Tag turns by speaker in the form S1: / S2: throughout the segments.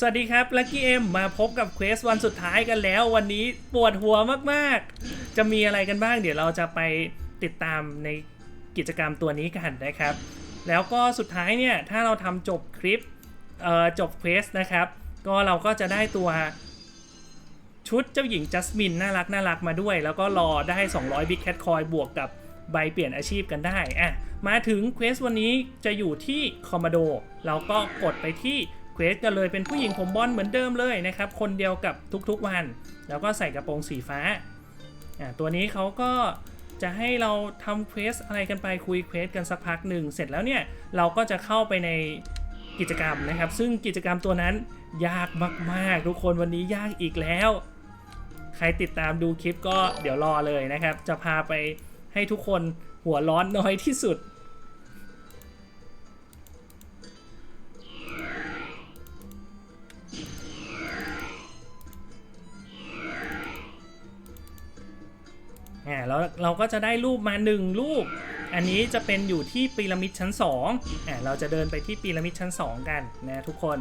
S1: สวัสดีครับลั c กี้เอ็มมาพบกับเควสวันสุดท้ายกันแล้ว วันนี้ปวดหัวมากๆ จะมีอะไรกันบ้าง เดี๋ยวเราจะไปติดตามในกิจกรรมตัวนี้กันนะครับ แล้วก็สุดท้ายเนี่ยถ้าเราทำจบคลิปจบเควสนะครับ ก็เราก็จะได้ตัวชุดเจ้าหญิงจัสมินน่ารักน่ารักมาด้วย แล้วก็รอได้ 200 Big Cat Coin บวกกับใบเปลี่ยนอาชีพกันได้อะมาถึงเควสวันนี้จะอยู่ที่คอมโดเราก็กดไปที่ เควสกันเลยเป็นผู้หญิงผมบอลเหมือนเดิมเลยนะครับ คนเดียวกับทุกๆวัน แล้วก็ใส่กระโปรงสีฟ้าอะตัวนี้เขาก็จะให้เราทำเควสอะไรกันไปคุยเควสกันสักพักหนึ่งเสร็จแล้วเนี่ยเราก็จะเข้าไปในกิจกรรมนะครับ ซึ่งกิจกรรมตัวนั้นยากมากๆ ทุกคนวันนี้ยากอีกแล้ว ใครติดตามดูคลิปก็เดี๋ยวรอเลยนะครับ จะพาไปให้ทุกคนหัวร้อนน้อยที่สุด แล้วเราก็จะได้รูปมาหนึ่งรูป อันนี้จะเป็นอยู่ที่พีระมิดชั้น2อ่าเราจะเดินไปที่พีระมิดชั้น 2 กันนะทุกคน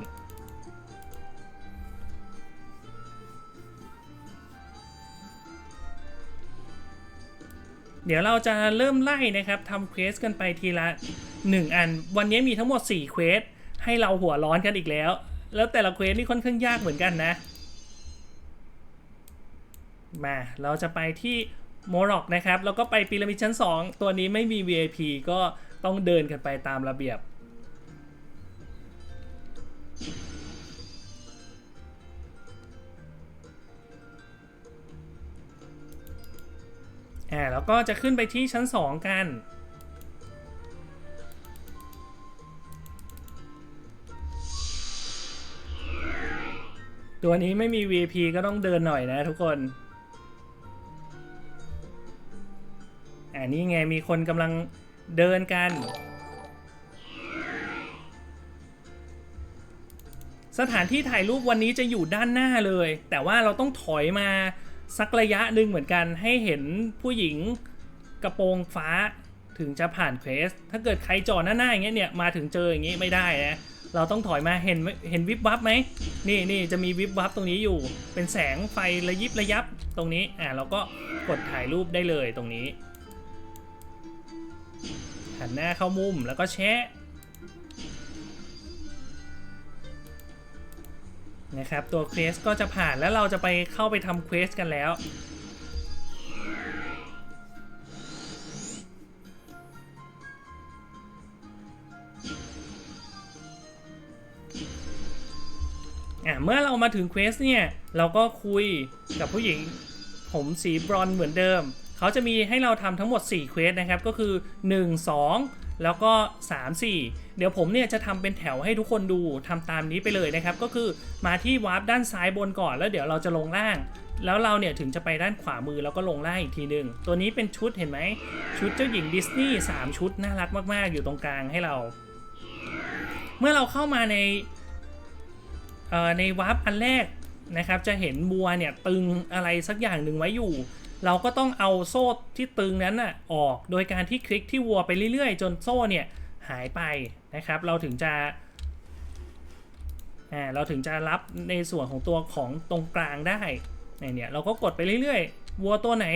S1: เดี๋ยวเราจะเริ่มไล่นะครับทำเควสกันไปทีละ 1 อัน วันนี้มีทั้งหมด 4 เควส ให้เราหัวร้อนกันอีกแล้ว แล้วแต่ละเควสนี่ค่อนข้างยากเหมือนกันนะ มา เราจะไปที่ โมร็อกนะครับ แล้วก็ไปพีระมิดชั้น 2 ตัวนี้ไม่มี VIP ก็ต้องเดินกันไปตามระเบียบ อ่า แล้วก็จะขึ้นไปที่ชั้น 2 กันตัวนี้ไม่มี VIP ก็ต้องเดินหน่อยนะทุกคน นี่ไงมีคนกำลังเดินกัน สถานที่ถ่ายรูปวันนี้จะอยู่ด้านหน้าเลย แต่ว่าเราต้องถอยมาสักระยะหนึ่งเหมือนกันให้เห็นผู้หญิงกระโปรงฟ้าถึงจะผ่านเควส ถ้าเกิดใครจอดหน้าๆอย่างเงี้ยเนี่ยมาถึงเจออย่างงี้ไม่ได้นะ เราต้องถอยมาเห็นเห็นวิบวับไหม นี่นี่จะมีวิบวับตรงนี้อยู่ เป็นแสงไฟระยิบระยับตรงนี้ อ่าเราก็กดถ่ายรูปได้เลยตรงนี้ หันหน้าเข้ามุมแล้วก็แชะนะครับตัวเควสก็จะผ่านแล้วเราจะไปเข้าไปทำเควสกันแล้วอะเมื่อเรามาถึงเควสเนี่ย เราก็คุยกับผู้หญิง ผมสีบรอนเหมือนเดิม เขาจะมีให้เราทำทั้งหมด 4 เควสนะครับ ก็คือ 1 2 แล้วก็ 3 4 เดี๋ยวผมเนี่ยจะทำเป็นแถวให้ทุกคนดูทำตามนี้ไปเลยนะครับ ก็คือมาที่วาร์ปด้านซ้ายบนก่อน แล้วเดี๋ยวเราจะลงล่าง แล้วเราเนี่ยถึงจะไปด้านขวามือแล้วก็ลงล่างอีกทีหนึ่งตัวนี้เป็นชุดเห็นไหมชุดเจ้าหญิงดิสนีย์3ชุดน่ารักมากๆ อยู่ตรงกลางให้เรา เมื่อเราเข้ามาในเอ่อในวาร์ปอันแรกนะครับจะเห็นบัวเนี่ยตึงอะไรสักอย่างหนึ่งไว้อยู่ เราก็ต้องเอาโซ่ที่ตึงนั้นน่ะออกโดยการที่คลิกที่วัวไปเรื่อยๆ จนโซ่เนี่ยหายไปนะครับ เราถึงจะอ่าเราถึงจะรับในส่วนของตัวของตรงกลางได้เนี่ยเนี่ยเราก็กดไปเรื่อยๆ วัวตัวไหน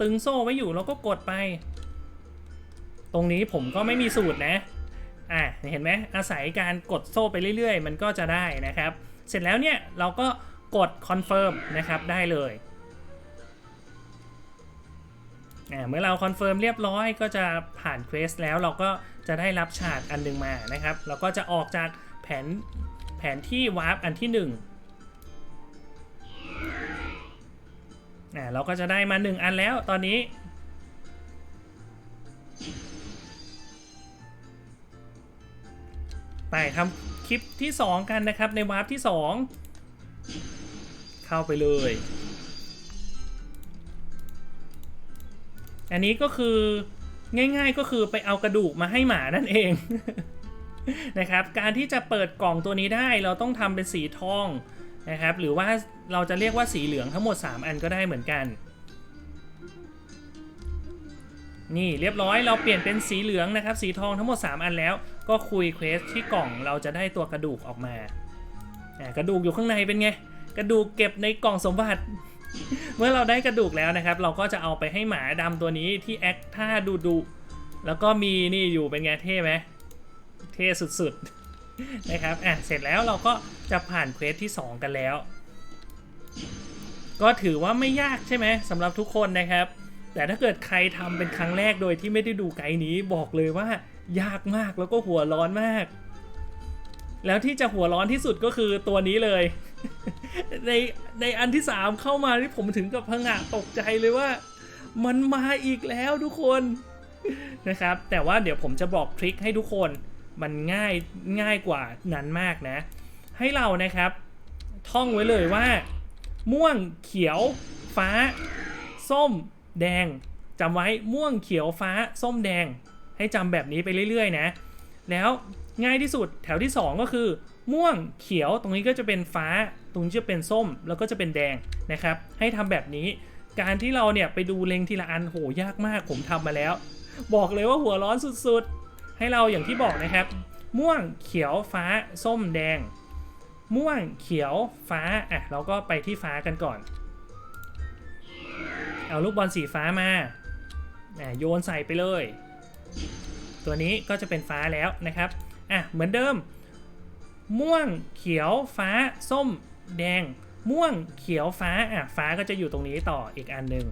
S1: ตึงโซ่ไว้อยู่เราก็กดไป ตรงนี้ผมก็ไม่มีสูตรนะอะเห็นไหมอาศัยการกดโซ่ไปเรื่อยๆ มันก็จะได้นะครับ เสร็จแล้วเนี่ยเราก็กดคอนเฟิร์มนะครับได้เลย เมื่อเราคอนเฟิร์มเรียบร้อยก็จะผ่านเควสแล้วเราก็จะได้รับฉากอันหนึงมานะครับ เราก็จะออกจากแผนแผนที่วาร์ปอันที่หนึ่งอะเราก็จะได้มาหนึ่งอันแล้วตอนนี้ไปทำคลิปที่ 2 กันนะครับในวาร์ปที่ 2 เข้าไปเลย อันนี้ก็คือง่าย ๆก็คือไปเอากระดูกมาให้หมานั่นเองนะครับ การที่จะเปิดกล่องตัวนี้ได้เราต้องทำเป็นสีทองนะครับ หรือว่าเราจะเรียกว่าสีเหลืองทั้งหมด 3 อันก็ได้เหมือนกัน นี่เรียบร้อยเราเปลี่ยนเป็นสีเหลืองนะครับ สีทองทั้งหมด 3 อันแล้ว ก็คุยเควสที่กล่องเราจะได้ตัวกระดูกออกมาอ่ากระดูกอยู่ข้างในเป็นไง กระดูกเก็บในกล่องสมบัติ เมื่อเราได้กระดูกแล้วนะครับ เราก็จะเอาไปให้หมาดำตัวนี้ที่แอคท่าดูดุแล้วก็มีนี่อยู่เป็นไงเท่ไหมเท่สุดๆนะครับอะเสร็จแล้วเราก็จะผ่านเควสที่ 2 กันแล้ว ก็ถือว่าไม่ยากใช่ไหมสำหรับทุกคนนะครับ แต่ถ้าเกิดใครทำเป็นครั้งแรกโดยที่ไม่ได้ดูไกด์นี้บอกเลยว่ายากมากแล้วก็หัวร้อนมาก แล้วที่จะหัวร้อนที่สุดก็คือตัวนี้เลย ในในอันที่3เข้ามาที่ผมถึงกับพงะตกใจเลยว่า มันมาอีกแล้วทุกคนนะครับ แต่ว่าเดี๋ยวผมจะบอกทริคให้ทุกคนมันง่ายง่ายกว่านั้นมากนะ ให้เรานะครับท่องไว้เลยว่า ม่วงเขียว ฟ้า ส้ม แดงจำไว้ม่วงเขียวฟ้า ส้มแดง ให้จำแบบนี้ไปเรื่อย ๆ นะ แล้วง่ายที่สุดแถวที่ 2 ก็คือ ม่วงเขียวตรงนี้ก็จะเป็นฟ้า ตรงนี้จะเป็นส้มแล้วก็จะเป็นแดงนะครับ ให้ทำแบบนี้ การที่เราเนี่ยไปดูเล็งทีละอันโหยากมากผมทำมาแล้ว บอกเลยว่าหัวร้อนสุดๆ ให้เราอย่างที่บอกนะครับ ม่วงเขียวฟ้าส้มแดง ม่วงเขียวฟ้าอะเราก็ไปที่ฟ้ากันก่อน เอาลูกบอลสีฟ้ามาอะโยนใส่ไปเลย ตัวนี้ก็จะเป็นฟ้าแล้วนะครับอะเหมือนเดิมม่วงเขียวฟ้าส้ม แดง ม่วง เขียว ฟ้า อะ ฟ้าก็จะอยู่ตรงนี้ต่ออีกอันหนึ่ง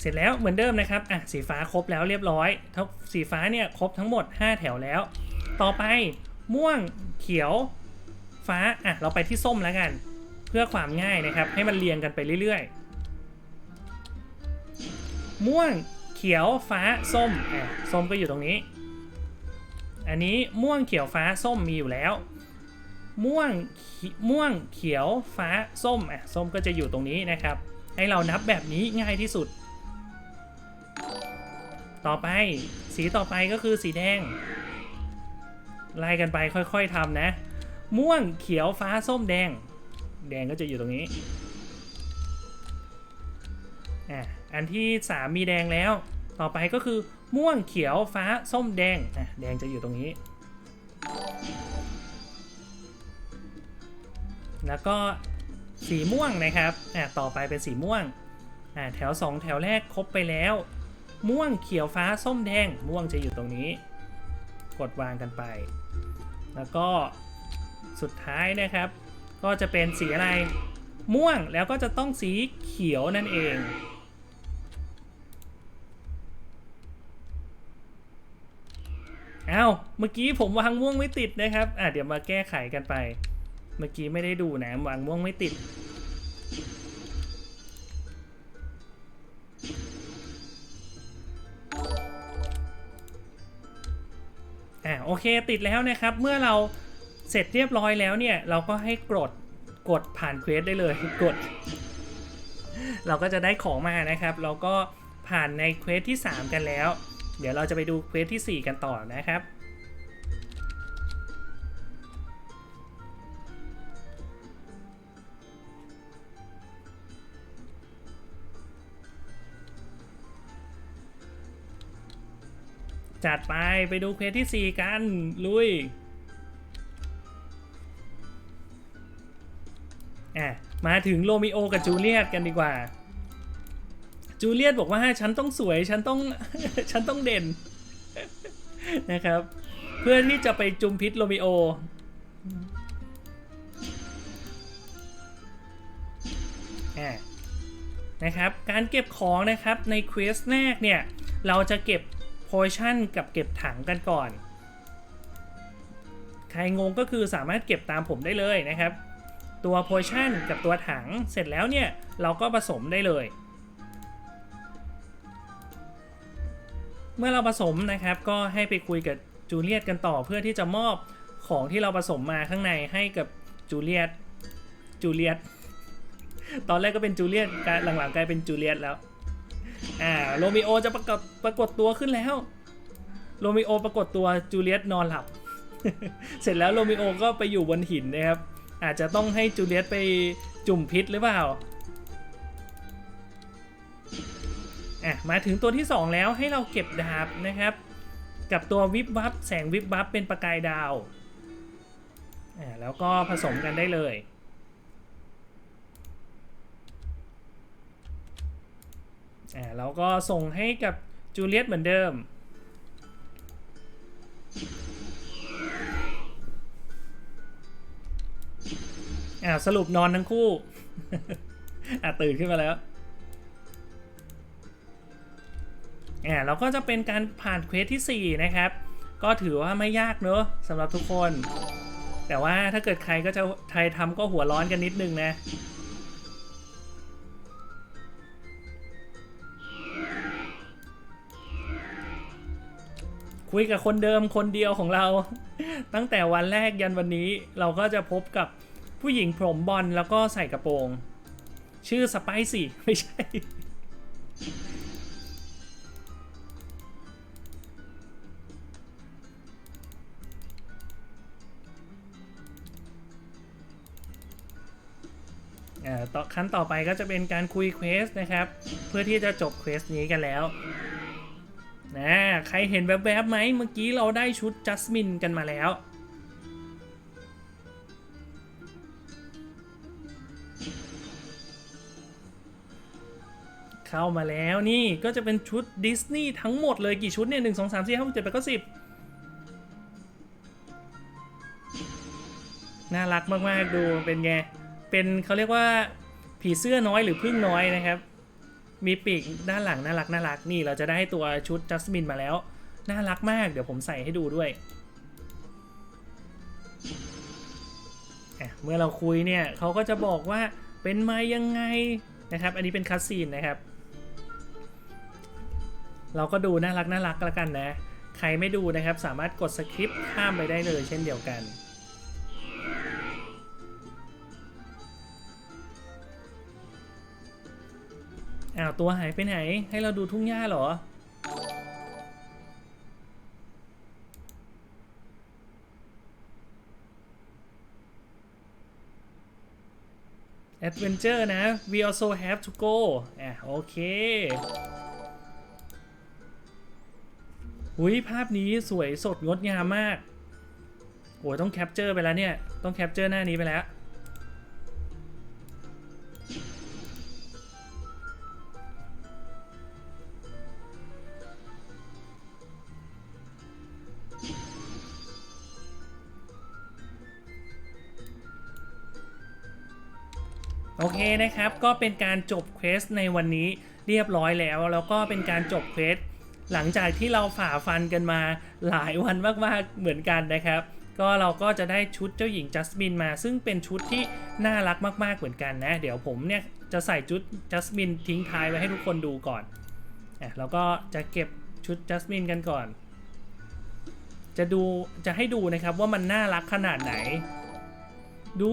S1: เสร็จแล้วเหมือนเดิมนะครับ อะ สีฟ้าครบแล้วเรียบร้อยทั้งสีฟ้าเนี่ยครบทั้งหมด 5 แถวแล้ว ต่อไป ม่วง เขียว ฟ้า อะ เราไปที่ส้มแล้วกัน เพื่อความง่ายนะครับ ให้มันเรียงกันไปเรื่อยๆ ม่วง เขียว ฟ้า ส้ม อะ ส้มก็อยู่ตรงนี้ อันนี้ม่วงเขียวฟ้าส้มมีอยู่แล้ว ม่วงม่วงเขียวฟ้าส้มอะส้มก็จะอยู่ตรงนี้นะครับ ให้เรานับแบบนี้ง่ายที่สุด ต่อไปสีต่อไปก็คือสีแดง ไล่กันไปค่อยๆทำนะ ม่วงเขียวฟ้าส้มแดง แดงก็จะอยู่ตรงนี้อะอันที่ 3 มีแดงแล้ว ต่อไปก็คือ ม่วงเขียวฟ้าส้มแดงอะแดงจะอยู่ตรงนี้ แล้วก็สีม่วงนะครับอะต่อไปเป็นสีม่วงอะแถว 2 แถวแรกครบไปแล้ว ม่วงเขียวฟ้าส้มแดง ม่วงจะอยู่ตรงนี้ กดวางกันไป แล้วก็สุดท้ายนะครับ ก็จะเป็นสีอะไรม่วงแล้วก็จะต้องสีเขียวนั่นเอง อ้าวเมื่อกี้ผมวางม่วงไม่ติดนะครับ อะเดี๋ยวมาแก้ไขกันไป เมื่อกี้ไม่ได้ดูนะวางม่วงไม่ติด อะโอเคติดแล้วนะครับ เมื่อเราเสร็จเรียบร้อยแล้วเนี่ย เราก็ให้กดกดผ่านเควสได้เลยกด เราก็จะได้ของมานะครับ เราก็ผ่านในเควสที่ 3 กันแล้ว เดี๋ยวเราจะไปดูเควสที่ 4 กันต่อนะครับ จัดไปไปดูเควสที่ 4 กัน ลุยอะมาถึงโรมิโอกับจูเลียตกันดีกว่า จูเลียตบอกว่าฉันต้องสวยฉันต้องฉันต้องเด่นนะครับ เพื่อที่จะไปจุมพิษโรมิโออ่นะครับ การเก็บของนะครับในเควสแรกเนี่ย เราจะเก็บโพชั่นกับเก็บถังกันก่อน ใครงงก็คือสามารถเก็บตามผมได้เลยนะครับ ตัวโพชั่นกับตัวถังเสร็จแล้วเนี่ย เราก็ผสมได้เลย เมื่อเราผสมนะครับก็ให้ไปคุยกับจูเลียตกันต่อเพื่อที่จะมอบของที่เราผสมมาข้างในให้กับจูเลียตจูเลียตตอนแรกก็เป็นจูเลียตกลายหลังๆกลายเป็นจูเลียตแล้วอ่าโรมิโอจะปรากฏปรากฏตัวขึ้นแล้วโรมิโอปรากฏตัวจูเลียตนอนหลับ เสร็จแล้วโรมิโอก็ไปอยู่บนหินนะครับ อาจจะต้องให้จูเลียตไปจุ่มพิษหรือเปล่า อะมาถึงตัวที่ 2 แล้วให้เราเก็บดาบนะครับ กับตัววิบวับแสงวิบวับเป็นประกายดาวอ่าแล้วก็ผสมกันได้เลยอ่าแล้วก็ส่งให้กับจูเลียตเหมือนเดิมอ่าสรุปนอนทั้งคู่อะตื่นขึ้นมาแล้ว อ่าเราก็จะเป็นการผ่านเควสที่ 4 นะครับ ก็ถือว่าไม่ยากเนอะสำหรับทุกคน แต่ว่าถ้าเกิดใครก็จะใครทำก็หัวร้อนกันนิดนึงนะคุยกับคนเดิมคนเดียวของเรา ตั้งแต่วันแรกยันวันนี้เราก็จะพบกับผู้หญิงผมบอลแล้วก็ใส่กระโปรง ชื่อสไปซี่ไม่ใช่ ต่อขั้นต่อไปก็จะเป็นการคุยเควสนะครับ เพื่อที่จะจบเควสนี้กันแล้วนะใครเห็นแวบๆไหมเมื่อกี้เราได้ชุดจัสมินกันมาแล้วเข้ามาแล้วนี่ก็จะเป็นชุดดิสนีย์ทั้งหมดเลยกี่ชุดเนี่ยหนึ่งสองสามสี่ห้าหกเจ็ดแปดเก้าสิบน่ารักมาก ๆ ดูเป็นไง เป็นเขาเรียกว่า ผีเสื้อน้อยหรือพึ่งน้อยนะครับ มีปีกด้านหลังน่ารักน่ารักนี่เราจะได้ตัวชุดจัสมินมาแล้ว น่ารักมากเดี๋ยวผมใส่ให้ดูด้วยเมื่อเราคุยเนี่ยเขาก็จะบอกว่าเป็นมายังไงนะครับ อันนี้เป็นคัสซีนนะครับ เราก็ดูน่ารักน่ารักแล้วกันนะ ใครไม่ดูนะครับ สามารถกดสคริปต์ข้ามไปได้เลยเช่นเดียวกัน อ้าวตัวหายไปไหน ให้เราดูทุ่งหญ้าเหรอ Adventure นะ we also have to go อะโอเคหุยภาพนี้สวยสดงดงามมากโอ้ยต้องแคปเจอร์ไปแล้วเนี่ย ต้องแคปเจอร์หน้านี้ไปแล้ว โอเคนะครับ ก็เป็นการจบเควสในวันนี้เรียบร้อยแล้ว แล้วก็เป็นการจบเควสหลังจากที่เราฝ่าฟันกันมาหลายวันมากๆเหมือนกันนะครับ ก็เราก็จะได้ชุดเจ้าหญิงจัสมินมา ซึ่งเป็นชุดที่น่ารักมากๆเหมือนกันนะ เดี๋ยวผมเนี่ยจะใส่ชุดจัสมินทิ้งท้ายไว้ให้ทุกคนดูก่อนอะแล้วก็จะเก็บชุดจัสมินกันก่อน จะดูจะให้ดูนะครับว่ามันน่ารักขนาดไหน ดู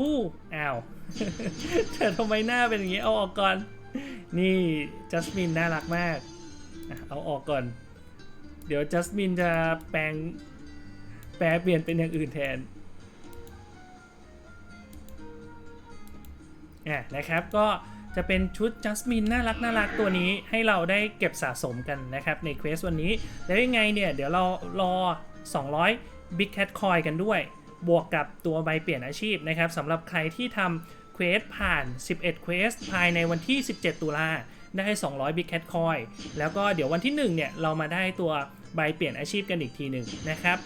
S1: อ้าว เธอทำไมหน้าเป็นอย่างนี้ เอาออกก่อน นี่จัสมินน่ารักมาก เอาออกก่อน เดี๋ยวจัสมินจะแปลง แปลเปลี่ยนเป็นอย่างอื่นแทนอะนะครับก็จะเป็นชุดจัสมินน่ารักน่ารักตัวนี้ให้เราได้เก็บสะสมกันนะครับ ในเควสวันนี้ แล้วยังไงเนี่ย เดี๋ยวเรารอ 200 Big Cat Coin กันด้วย บวกกับตัวใบเปลี่ยนอาชีพนะครับสำหรับใครที่ทำ ควสผ่าน 11เควสภายในวันที่ 17 ตุลาได้ 200 Big Cat Coin แล้วก็เดี๋ยววันที่ 1 เนี่ย เรามาได้ตัวใบเปลี่ยนอาชีพกันอีกทีหนึ่งนะครับ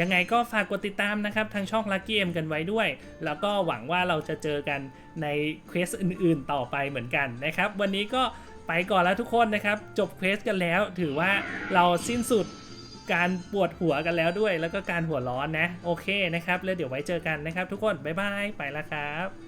S1: ยังไงก็ฝากกดติดตามนะครับ ทางช่อง Lucky M กันไว้ด้วย แล้วก็หวังว่าเราจะเจอกันในเควสอื่นๆ ต่อไปเหมือนกันนะครับ วันนี้ก็ไปก่อนแล้วทุกคนนะครับ จบเควสกันแล้ว ถือว่าเราสิ้นสุดการปวดหัวกันแล้วด้วย แล้วก็การหัวร้อนนะ โอเคนะครับ แล้วเดี๋ยวไว้เจอกันนะครับ ทุกคน บ๊ายบาย ไปแล้วครับ